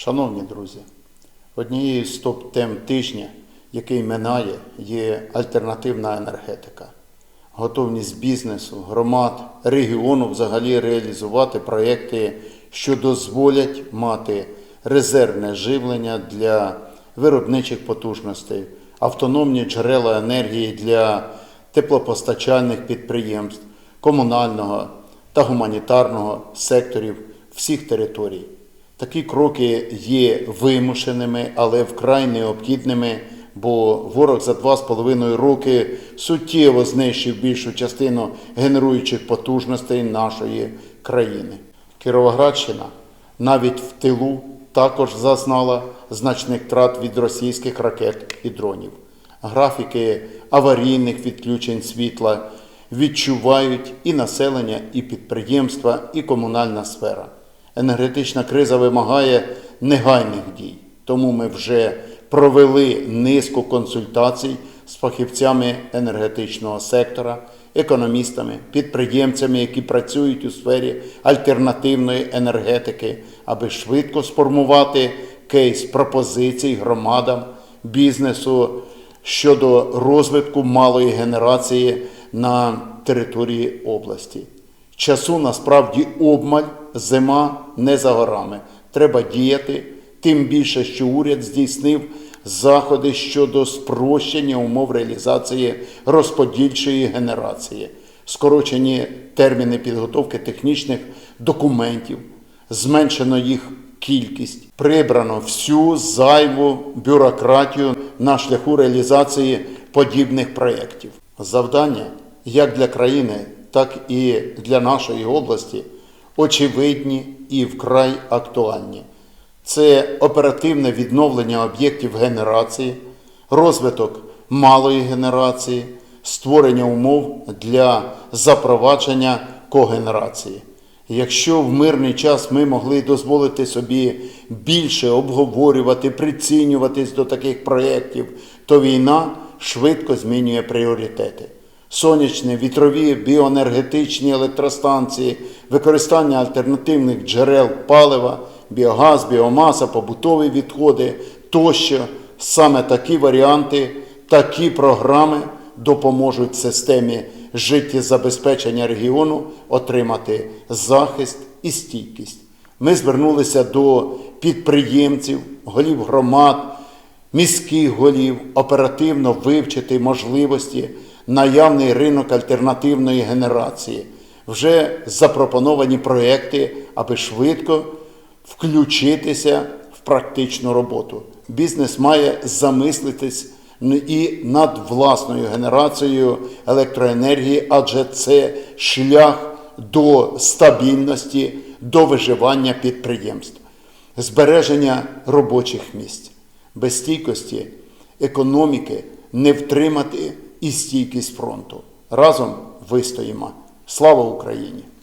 Шановні друзі, однією з топ-тем тижня, який минає, є альтернативна енергетика. Готовність бізнесу, громад, регіону взагалі реалізувати проєкти, що дозволять мати резервне живлення для виробничих потужностей, автономні джерела енергії для теплопостачальних підприємств, комунального та гуманітарного секторів всіх територій. Такі кроки є вимушеними, але вкрай необхідними, бо ворог за два з половиною роки суттєво знищив більшу частину генеруючих потужностей нашої країни. Кіровоградщина навіть в тилу також зазнала значних втрат від російських ракет і дронів. Графіки аварійних відключень світла відчувають і населення, і підприємства, і комунальна сфера. Енергетична криза вимагає негайних дій. Тому ми вже провели низку консультацій з фахівцями енергетичного сектора, економістами, підприємцями, які працюють у сфері альтернативної енергетики, аби швидко сформувати кейс пропозицій громадам, бізнесу щодо розвитку малої генерації на території області. Часу насправді обмаль, зима не за горами. Треба діяти, тим більше, що уряд здійснив заходи щодо спрощення умов реалізації розподільчої генерації, скорочені терміни підготовки технічних документів, зменшено їх кількість, прибрано всю зайву бюрократію на шляху реалізації подібних проєктів. Завдання як для країни, так і для нашої області очевидні і вкрай актуальні. Це оперативне відновлення об'єктів генерації, розвиток малої генерації, створення умов для запровадження когенерації. Якщо в мирний час ми могли дозволити собі більше обговорювати, прицінюватись до таких проєктів, то війна швидко змінює пріоритети. Сонячні, вітрові, біоенергетичні електростанції, використання альтернативних джерел палива, біогаз, біомаса, побутові відходи тощо. Саме такі варіанти, такі програми допоможуть системі життєзабезпечення регіону отримати захист і стійкість. Ми звернулися до підприємців, голів громад, міських голів оперативно вивчити можливості наявний ринок альтернативної генерації. Вже запропоновані проекти, аби швидко включитися в практичну роботу. Бізнес має замислитись і над власною генерацією електроенергії, адже це шлях до стабільності, до виживання підприємств, збереження робочих місць. Без стійкості економіки не втримати і стійкість фронту. Разом вистоїмо. Слава Україні!